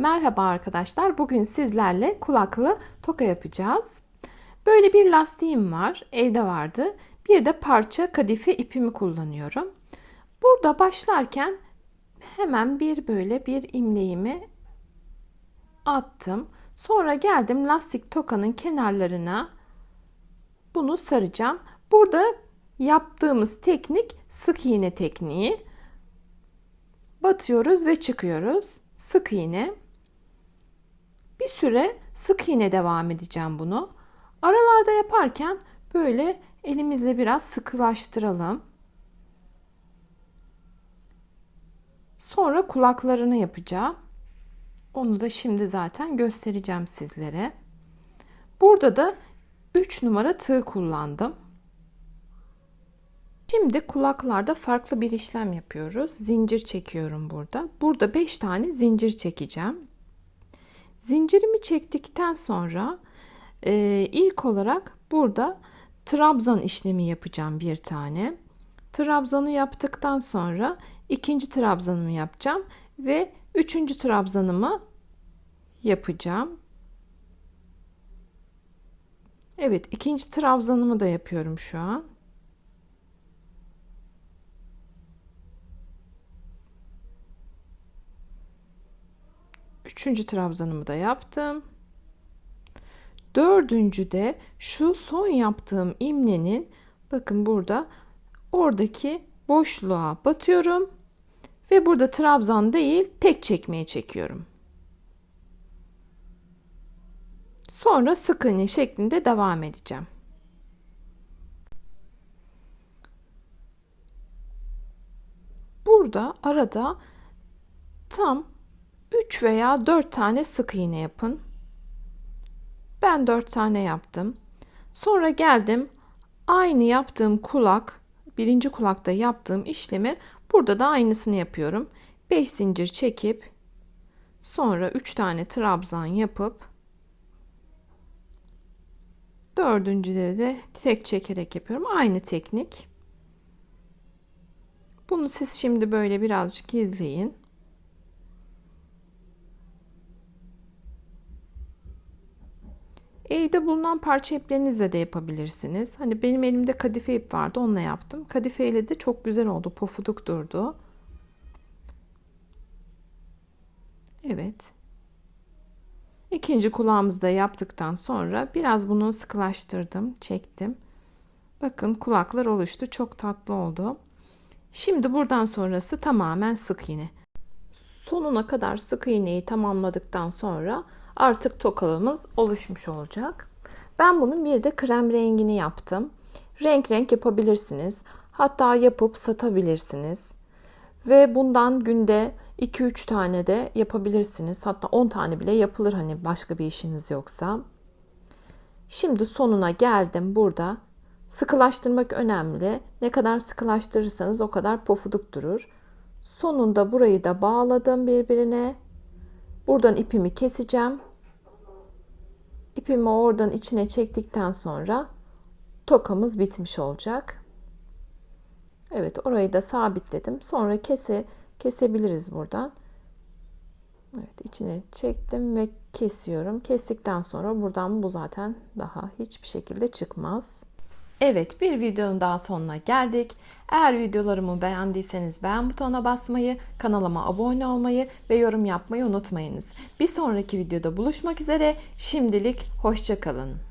Merhaba arkadaşlar. Bugün sizlerle kulaklı toka yapacağız. Böyle bir lastiğim var. Evde vardı. Bir de parça kadife ipimi kullanıyorum. Burada başlarken hemen bir böyle bir imleğimi attım. Sonra geldim lastik tokanın kenarlarına bunu saracağım. Burada yaptığımız teknik sık iğne tekniği. Batıyoruz ve çıkıyoruz. Sık iğne. Bir süre sık iğne devam edeceğim bunu. Aralarda yaparken böyle elimizle biraz sıkılaştıralım. Sonra kulaklarını yapacağım. Onu da şimdi zaten göstereceğim sizlere. Burada da 3 numara tığ kullandım. Şimdi kulaklarda farklı bir işlem yapıyoruz. Zincir çekiyorum burada. Burada 5 tane zincir çekeceğim. Zincirimi çektikten sonra e, ilk olarak burada trabzan işlemi yapacağım bir tane. Trabzanı yaptıktan sonra ikinci trabzanımı yapacağım ve üçüncü trabzanımı yapacağım. Evet ikinci trabzanımı da yapıyorum şu an. Üçüncü trabzanımı da yaptım. Dördüncü de şu son yaptığım imlenin bakın burada oradaki boşluğa batıyorum ve burada trabzan değil tek çekmeye çekiyorum. Sonra sık iğne şeklinde devam edeceğim. Burada arada tam 3 veya 4 tane sık iğne yapın. Ben 4 tane yaptım. Sonra geldim aynı yaptığım kulak, birinci kulakta yaptığım işlemi burada da aynısını yapıyorum. 5 zincir çekip sonra 3 tane trabzan yapıp dördüncüde de tek çekerek yapıyorum. Aynı teknik. Bunu siz şimdi böyle birazcık izleyin. Evde bulunan parça iplerinizle de yapabilirsiniz. Hani benim elimde kadife ip vardı onunla yaptım. Kadife ile de çok güzel oldu. Pofuduk durdu. Evet. İkinci kulağımızı da yaptıktan sonra biraz bunu sıkılaştırdım, çektim. Bakın kulaklar oluştu. Çok tatlı oldu. Şimdi buradan sonrası tamamen sık iğne. Sonuna kadar sık iğneyi tamamladıktan sonra artık tokalımız oluşmuş olacak. Ben bunun bir de krem rengini yaptım. Renk renk yapabilirsiniz. Hatta yapıp satabilirsiniz. Ve bundan günde 2-3 tane de yapabilirsiniz. Hatta 10 tane bile yapılır hani başka bir işiniz yoksa. Şimdi sonuna geldim burada. Sıkılaştırmak önemli. Ne kadar sıkılaştırırsanız o kadar pofuduk durur. Sonunda burayı da bağladım birbirine. Buradan ipimi keseceğim. İpimi oradan içine çektikten sonra tokamız bitmiş olacak. Evet orayı da sabitledim. Sonra kese kesebiliriz buradan. Evet içine çektim ve kesiyorum. Kestikten sonra buradan bu zaten daha hiçbir şekilde çıkmaz. Evet bir videonun daha sonuna geldik. Eğer videolarımı beğendiyseniz beğen butonuna basmayı, kanalıma abone olmayı ve yorum yapmayı unutmayınız. Bir sonraki videoda buluşmak üzere. Şimdilik hoşçakalın.